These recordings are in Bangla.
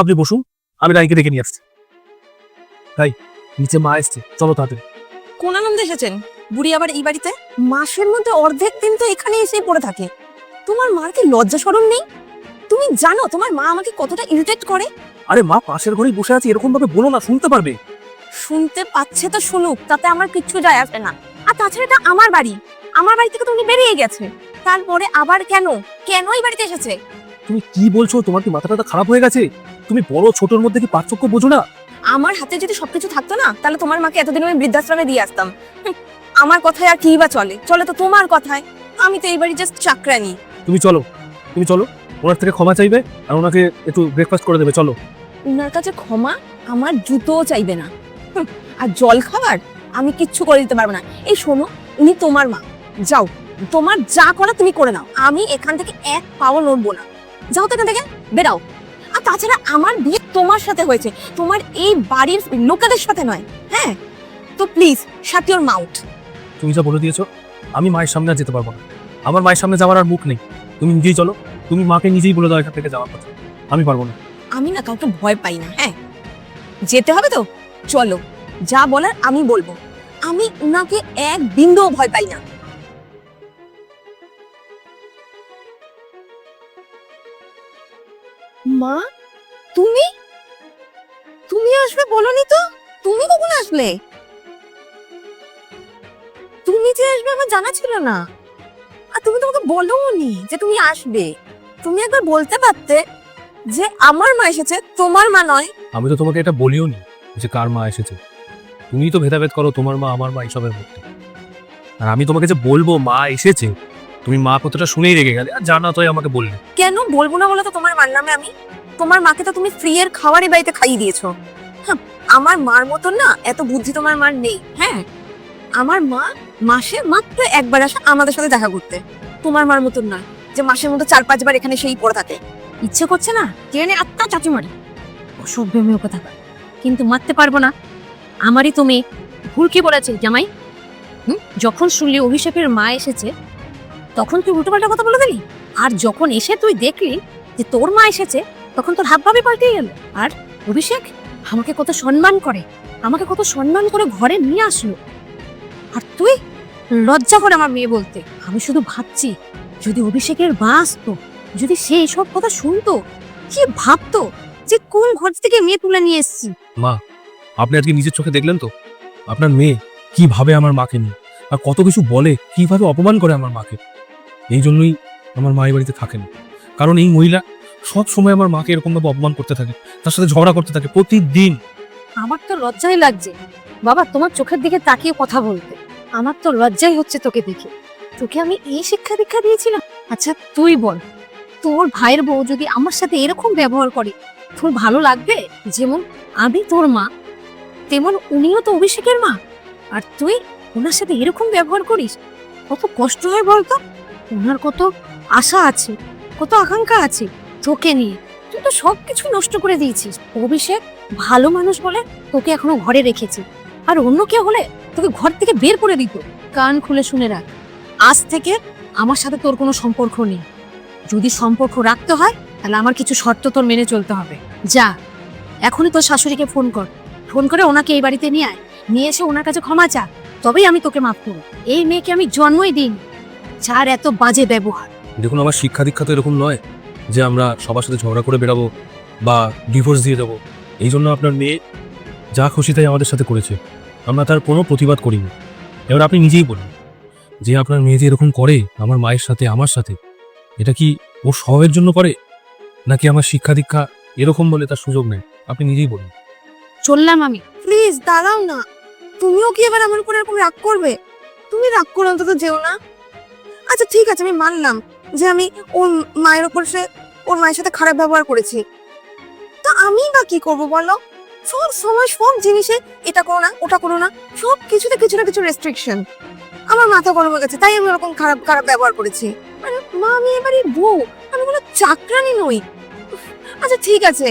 আপনি বসুন আমি রানীকে ডেকে নিয়ে আসছি। তাই নিচে মা এসছে চলো তাড়াতাড়ি। কোন আনন্দে এসেছেন? বুড়ি আবার এই বাড়িতে? মাসের মধ্যে অর্ধেক দিন তো এখানে এসে পড়ে থাকে। তোমার মার কি লজ্জা শরম নেই? তুমি জানো তোমার মা আমাকে কতটা ইরিটেট করে? আরে মা পাশের ঘরেই বসে আছে এরকম ভাবে বলো না শুনতে পারবে? শুনতে পাচ্ছে তো শুনুক তাতে আমার কিচ্ছু যায় আসে না। আর তাছাড়া এটা আমার বাড়ি। আমার বাড়ি থেকে তুমি বেরিয়ে গেছে। তারপরে আবার কেন? কেন এই বাড়িতে এসেছে? তুমি কি বলছো? তোমার কি মাথাটা খারাপ হয়ে গেছে? তুমি বড় ছোটর মধ্যে কি পার্থক্য বোঝো না? আমার হাতে যদি সবকিছু থাকতো না তাহলে তোমার মাকে এতদিন আমি বৃদ্ধাশ্রমে দিয়ে আসতাম। আমার কথায় আর কি বা চলে? চলে তো তোমার কথায়। আমি তো এই বাড়ি জাস্ট চাকরানি। তুমি চলো তুমি চলো ওনার থেকে ক্ষমা চাইবে আর ওনাকে একটু ব্রেকফাস্ট করে দেবে চলো। উনার কাছে ক্ষমা আমার জুতোও চাইবে না। আর জল খাবার আমি কিচ্ছু করে দিতে পারব না। এই শোনো উনি তোমার মা। যাও তোমার যা করা তুমি করে নাও। আমি এখান থেকে এক পাও নড়বো না। যাও তো এখান থেকে বেরাও। তাছাড়া আমার বিয়ে তোমার সাথে হয়েছে। তোমার এই বাড়ির লোকেদের সাথে নয় হ্যাঁ? তো প্লিজ শাট ইউর মাউথ তুমি যা বলে দিয়েছ আমি মায়ের সামনে আর যেতে পারব না। আমার মায়ের সামনে যাওয়ার আর মুখ নেই। তুমি নিজেই চলো তুমি মাকে নিজেই বলে দাও এখান থেকে যাওয়ার কথা। আমি পারব না। আমি না কাউকে ভয় পাই না হ্যাঁ? যেতে হবে তো? চলো যা বলার আমি বলব। আমি উনাকে এক বিন্দুও ভয় পাই না। মা, তুমি? তুমি আসবে বলনি তো? তুমি কখন আসলে? তুমি যে আসবে আমার জানা ছিল না। আর তুমি তো আমাকে বলোনি যে তুমি আসবে। তুমি একবার বলতে পারতে যে আমার মা এসেছে, তোমার মা নয়। আমি তো তোমাকে এটা বলিও নি যে কার মা এসেছে। তুমি তো ভেদাভেদ করো, তোমার মা, আমার মা, এইসবের মধ্যে। আর আমি তোমাকে যে বলব মা এসেছে তুমি মা কথাটা শুনেই রেগে গেলে আর জানা তোই আমাকে বললে। কেন? বলব না বলে তো তোমার মার নামে আমি? তোমার মাকে তো তুমি ফ্রি এর খাবারই বাড়িতে খাইয়ে দিয়েছ। হ্যাঁ, আমার মার মতন না এত বুদ্ধি তোমার মার নেই। হ্যাঁ আমার মা মাসে মাত্র একবার আসে আমাদের সাথে দেখা করতে। তোমার মার মতন না যে মাসের মতো চার পাঁচবার এখানে সেই পড়ে থাকে। ইচ্ছে করছে না? ট্রেনে আত্মা চাচু মারি অসভ্য মেয়ে কথা। কিন্তু মারতে পারব না। আমারই তুমি ভুল কি বলেছে জামাই? হুম? যখন শুনলি অভিষেকের মা এসেছে তখন তুই উল্টোপাল্টা কথা বলে দিলি? আর যখন এসে তুই দেখলি যে তোর মা এসেছে, তখন তোর হাবভাবে পাল্টে গেল। আর অভিষেক আমাকে কত সম্মান করে, আমাকে কত সম্মান করে ঘরে নিয়ে আসলো। আর তুই লজ্জা করে আমার মেয়ে বলতে, আমি শুধু ভাবছি, যদি অভিষেকের মা আসতো, যদি সে এসব কথা শুনতো, কি ভাবতো যে কোন ঘর থেকে মেয়ে তুলে নিয়ে এসেছি? মা, আপনি আজকে নিজের চোখে দেখলেন তো? আপনার মেয়ে কীভাবে আমার মাকে নিয়ে, আর কত কিছু বলে, কীভাবে অপমান করে আমার মাকে? এই জন্যই আমার মা এই বাড়িতে থাকেন। কারণ এই মহিলা সব সময় আমার মাকে এরকম ভাবে অপমান করতে থাকে, তার সাথে ঝগড়া করতে থাকে প্রতিদিন। আমার তো লজ্জাই লাগছে। বাবা, তোমার চোখের দিকে তাকিয়ে কথা বলতে। আমার তো লজ্জাই হচ্ছে তোকে দেখে। তোকে আমি এই শিক্ষা দীক্ষা দিয়েছিলাম? আচ্ছা তুই বল। তোর ভাইয়ের বউ যদি আমার সাথে এরকম ব্যবহার করে, তোর ভালো লাগবে? যেমন আমি তোর মা, তেমন উনিও তো অভিষেকের মা। আর তুই ওনার সাথে এরকম ব্যবহার করিস? কত কষ্ট হয় বলতো? ওনার কত আশা আছে, কত আকাঙ্ক্ষা আছে তোকে নিয়ে। তুই তো সবকিছু নষ্ট করে দিয়েছিস। অভিষেক ভালো মানুষ বলে তোকে এখনও ঘরে রেখেছে। আর অন্য কেউ হলে তোকে ঘর থেকে বের করে দিত। কান খুলে শুনে রাখ, আজ থেকে আমার সাথে তোর কোনো সম্পর্ক নেই। যদি সম্পর্ক রাখতে হয়, তাহলে আমার কিছু শর্ত তোর মেনে চলতে হবে। যা, এখনই তোর শাশুড়িকে ফোন কর। ফোন করে ওনাকে এই বাড়িতে নিয়ে আয়। নিয়ে এসে ওনার কাছে ক্ষমা চা তবেই আমি তোকে মাফ করব। এই মেয়েকে আমি জন্মই দিন যার এত বাজে ব্যবহার। দেখুন আমার শিক্ষা দীক্ষা তো এরকম নয় যে আমরা সবার সাথে ঝগড়া করে বেরাবো বা ডিভোর্স দিয়ে দেবো। এই জন্য আপনার মেয়ে যা খুশি তাই আমাদের সাথে করেছে। আমরা তার কোনো প্রতিবাদ করিনি। এবার আপনি নিজেই বলুন যে আপনার মেয়ে যে এরকম করে আমার মায়ের সাথে আমার সাথে এটা কি ও স্বভাবের জন্য করে? নাকি আমার শিক্ষা দীক্ষা এরকম বলে তার সুযোগ নেয়? আপনি নিজেই বলুন। চললাম আমি। প্লিজ দাঁড়াও না। তুমিও কি এবার আমার উপর এরকম রাগ করবে? তুমি রাগ করে অন্তত যেও না। আচ্ছা ঠিক আছে, আমি মানলাম যে আমি ওর মায়ের উপর সে, ওর মায়ের সাথে খারাপ ব্যবহার করেছি। তা আমি বা কি করব বলো? সব সময় সব জিনিসে এটা করো না, ওটা করো না, সব কিছুতে কিছু না কিছু রেস্ট্রিকশন আমার মাথা গরম হয়ে গেছে, তাই আমি ওরকম খারাপ খারাপ ব্যবহার করেছি। মানে মা, আমি এবারে বউ, আমি কোনো চাকরানি নই। আচ্ছা ঠিক আছে,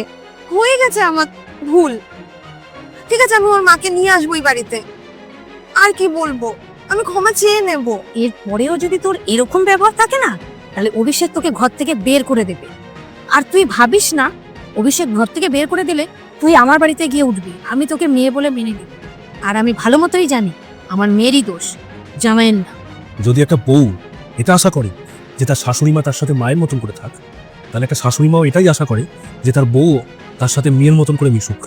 হয়ে গেছে আমার ভুল। ঠিক আছে, আমি ওর মাকে নিয়ে আসব এই বাড়িতে। আর কি বলব? আমি ক্ষমা চেয়ে নেব। এরপরেও যদি তোর এরকম ব্যবহার থাকে না, তাহলে অভিষেক তোকে ঘর থেকে বের করে দেবে। আর তুই ভাবিস না, অভিষেক ঘর থেকে বের করে দিলে তুই আমার বাড়িতে গিয়ে উঠবি। আমি তোকে মেয়ে বলে মেনে নিব। আর আমি ভালো মতোই জানি, আমার মেয়েরই দোষ। জামাইয়ের না। যদি একটা বউ এটা আশা করে যে তার শাশুড়ি মা তার সাথে মায়ের মতন করে থাক, তাহলে একটা শাশুড়ি মাও এটাই আশা করে যে তার বউ তার সাথে মেয়ের মতন করে মিশুক।